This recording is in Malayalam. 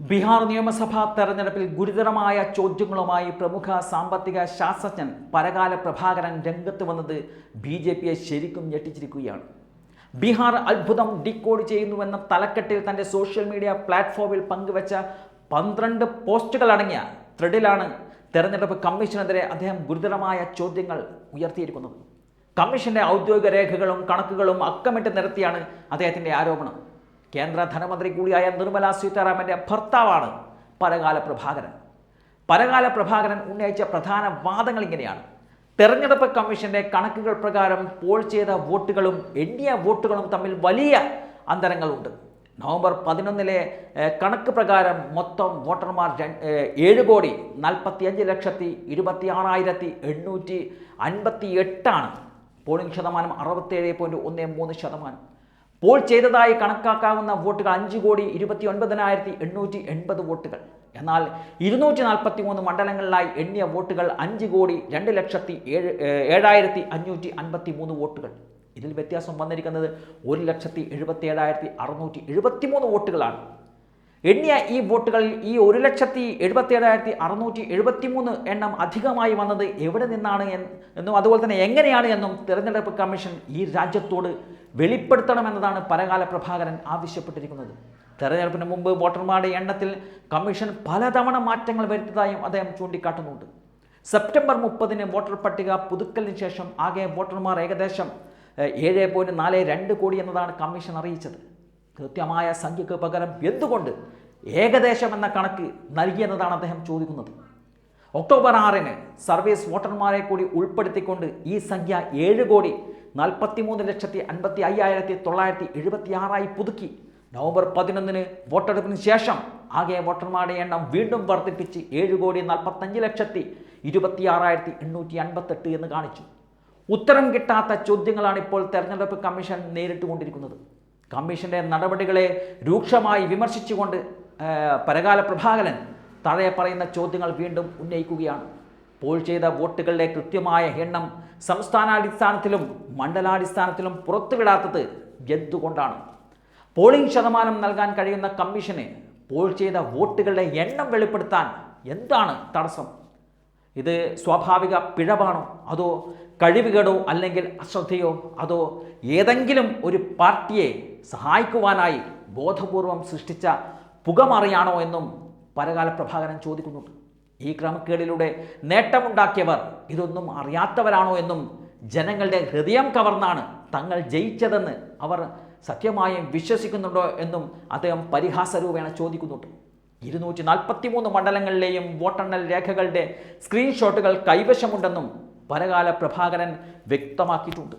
ബീഹാർ നിയമസഭാ തെരഞ്ഞെടുപ്പിൽ ഗുരുതരമായ ചോദ്യങ്ങളുമായി പ്രമുഖ സാമ്പത്തിക ശാസ്ത്രജ്ഞൻ പരകാല പ്രഭാകരൻ രംഗത്ത് വന്നത് ബി ജെ പിയെ ശരിക്കും ഞെട്ടിച്ചിരിക്കുകയാണ്. ബീഹാർ അത്ഭുതം ഡീകോഡ് ചെയ്യുന്നുവെന്ന തലക്കെട്ടിൽ തന്റെ സോഷ്യൽ മീഡിയ പ്ലാറ്റ്ഫോമിൽ പങ്കുവച്ച പന്ത്രണ്ട് പോസ്റ്റുകൾ അടങ്ങിയ ത്രെഡിലാണ് തെരഞ്ഞെടുപ്പ് കമ്മീഷനെതിരെ അദ്ദേഹം ഗുരുതരമായ ചോദ്യങ്ങൾ ഉയർത്തിയിരിക്കുന്നത്. കമ്മീഷന്റെ ഔദ്യോഗിക രേഖകളും കണക്കുകളും അക്കമിട്ട് നിരത്തിയാണ് അദ്ദേഹത്തിന്റെ ആരോപണം. കേന്ദ്ര ധനമന്ത്രി കൂടിയായ നിർമ്മല സീതാരാമന്റെ ഭർത്താവാണ് പരകാല പ്രഭാകരൻ. പരകാല പ്രഭാകരൻ ഉന്നയിച്ച പ്രധാന വാദങ്ങൾ ഇങ്ങനെയാണ്. തെരഞ്ഞെടുപ്പ് കമ്മീഷന്റെ കണക്കുകൾ പ്രകാരം പോൾ ചെയ്ത വോട്ടുകളും എണ്ണിയ വോട്ടുകളും തമ്മിൽ വലിയ അന്തരങ്ങളുണ്ട്. നവംബർ പതിനൊന്നിലെ കണക്ക് പ്രകാരം മൊത്തം വോട്ടർമാർ ഏഴ് കോടി നാൽപ്പത്തിയഞ്ച് ലക്ഷത്തി ഇരുപത്തി ആറായിരത്തി എണ്ണൂറ്റി അൻപത്തി എട്ടാണ് പോളിംഗ് ശതമാനം അറുപത്തേഴ് പോയിന്റ് ഒന്ന് മൂന്ന് ശതമാനം. പോൾ ചെയ്തതായി കണക്കാക്കാവുന്ന വോട്ടുകൾ അഞ്ച് കോടി ഇരുപത്തി ഒൻപതിനായിരത്തി എണ്ണൂറ്റി എൺപത് വോട്ടുകൾ. എന്നാൽ ഇരുന്നൂറ്റി നാൽപ്പത്തി മൂന്ന് മണ്ഡലങ്ങളിലായി എണ്ണിയ വോട്ടുകൾ അഞ്ച് കോടി രണ്ട് ലക്ഷത്തി ഏഴ് ഏഴായിരത്തി അഞ്ഞൂറ്റി അൻപത്തി മൂന്ന് വോട്ടുകൾ. ഇതിൽ വ്യത്യാസം വന്നിരിക്കുന്നത് ഒരു ലക്ഷത്തി എഴുപത്തി ഏഴായിരത്തി അറുന്നൂറ്റി എഴുപത്തി മൂന്ന് വോട്ടുകളാണ്. എണ്ണിയ ഈ വോട്ടുകളിൽ ഈ ഒരു ലക്ഷത്തി എഴുപത്തി ഏഴായിരത്തി അറുന്നൂറ്റി എഴുപത്തി മൂന്ന് എണ്ണം അധികമായി വന്നത് എവിടെ നിന്നാണ് എന്നും അതുപോലെ തന്നെ എങ്ങനെയാണ് എന്നും തിരഞ്ഞെടുപ്പ് കമ്മീഷൻ ഈ രാജ്യത്തോട് വെളിപ്പെടുത്തണമെന്നതാണ് പരകാല പ്രഭാകരൻ ആവശ്യപ്പെട്ടിരിക്കുന്നത്. തെരഞ്ഞെടുപ്പിന് മുമ്പ് വോട്ടർമാരുടെ എണ്ണത്തിൽ കമ്മീഷൻ പലതവണ മാറ്റങ്ങൾ വരുത്തിയതായും അദ്ദേഹം ചൂണ്ടിക്കാട്ടുന്നുണ്ട്. സെപ്റ്റംബർ മുപ്പതിന് വോട്ടർ പട്ടിക പുതുക്കലിന് ശേഷം ആകെ വോട്ടർമാർ ഏകദേശം ഏഴ് പോയിന്റ് നാല് രണ്ട് കോടി എന്നതാണ് കമ്മീഷൻ അറിയിച്ചത്. കൃത്യമായ സംഖ്യക്ക് പകരം എന്തുകൊണ്ട് ഏകദേശം എന്ന കണക്ക് നൽകിയെന്നതാണ് അദ്ദേഹം ചോദിക്കുന്നത്. ഒക്ടോബർ ആറിന് സർവീസ് വോട്ടർമാരെ കൂടി ഉൾപ്പെടുത്തിക്കൊണ്ട് ഈ സംഖ്യ ഏഴ് കോടി നാൽപ്പത്തി മൂന്ന് ലക്ഷത്തി അൻപത്തി അയ്യായിരത്തി തൊള്ളായിരത്തി എഴുപത്തി ആറായി പുതുക്കി. നവംബർ പതിനൊന്നിന് വോട്ടെടുപ്പിന് ശേഷം ആകെ വോട്ടർമാരുടെ എണ്ണം വീണ്ടും വർദ്ധിപ്പിച്ച് ഏഴ് കോടി നാൽപ്പത്തഞ്ച് ലക്ഷത്തി ഇരുപത്തി ആറായിരത്തി എണ്ണൂറ്റി അൻപത്തെട്ട് എന്ന് കാണിച്ചു. ഉത്തരം കിട്ടാത്ത ചോദ്യങ്ങളാണ് ഇപ്പോൾ തെരഞ്ഞെടുപ്പ് കമ്മീഷൻ നേരിട്ടുകൊണ്ടിരിക്കുന്നത്. കമ്മീഷന്റെ നടപടികളെ രൂക്ഷമായി വിമർശിച്ചുകൊണ്ട് പരകാല പ്രഭാകരൻ താഴെ പറയുന്ന ചോദ്യങ്ങൾ വീണ്ടും ഉന്നയിക്കുകയാണ്. പോൾ ചെയ്ത വോട്ടുകളുടെ കൃത്യമായ എണ്ണം സംസ്ഥാനാടിസ്ഥാനത്തിലും മണ്ഡലാടിസ്ഥാനത്തിലും പുറത്തുവിടാത്തത് എന്തുകൊണ്ടാണ്? പോളിംഗ് ശതമാനം നൽകാൻ കഴിയുന്ന കമ്മീഷന് പോൾ ചെയ്ത വോട്ടുകളുടെ എണ്ണം വെളിപ്പെടുത്താൻ എന്താണ് തടസ്സം? ഇത് സ്വാഭാവിക പിഴവാണോ? അതോ കഴിവുകേടോ അല്ലെങ്കിൽ അശ്രദ്ധയോ? അതോ ഏതെങ്കിലും ഒരു പാർട്ടിയെ സഹായിക്കുവാനായി ബോധപൂർവം സൃഷ്ടിച്ച പുകമറിയാണോ എന്നും പരകാല പ്രഭാകരൻ ചോദിക്കുന്നുണ്ട്. ഈ ക്രമക്കേടിലൂടെ നേട്ടമുണ്ടാക്കിയവർ ഇതൊന്നും അറിയാത്തവരാണോ എന്നും ജനങ്ങളുടെ ഹൃദയം കവർന്നാണ് തങ്ങൾ ജയിച്ചതെന്ന് അവർ സത്യമായും വിശ്വസിക്കുന്നുണ്ടോ എന്നും അദ്ദേഹം പരിഹാസരൂപേണ ചോദിക്കുന്നുണ്ട്. ഇരുന്നൂറ്റി നാൽപ്പത്തി മൂന്ന് മണ്ഡലങ്ങളിലെയും വോട്ടെണ്ണൽ രേഖകളുടെ സ്ക്രീൻഷോട്ടുകൾ കൈവശമുണ്ടെന്നും പരകാല പ്രഭാകരൻ വ്യക്തമാക്കിയിട്ടുണ്ട്.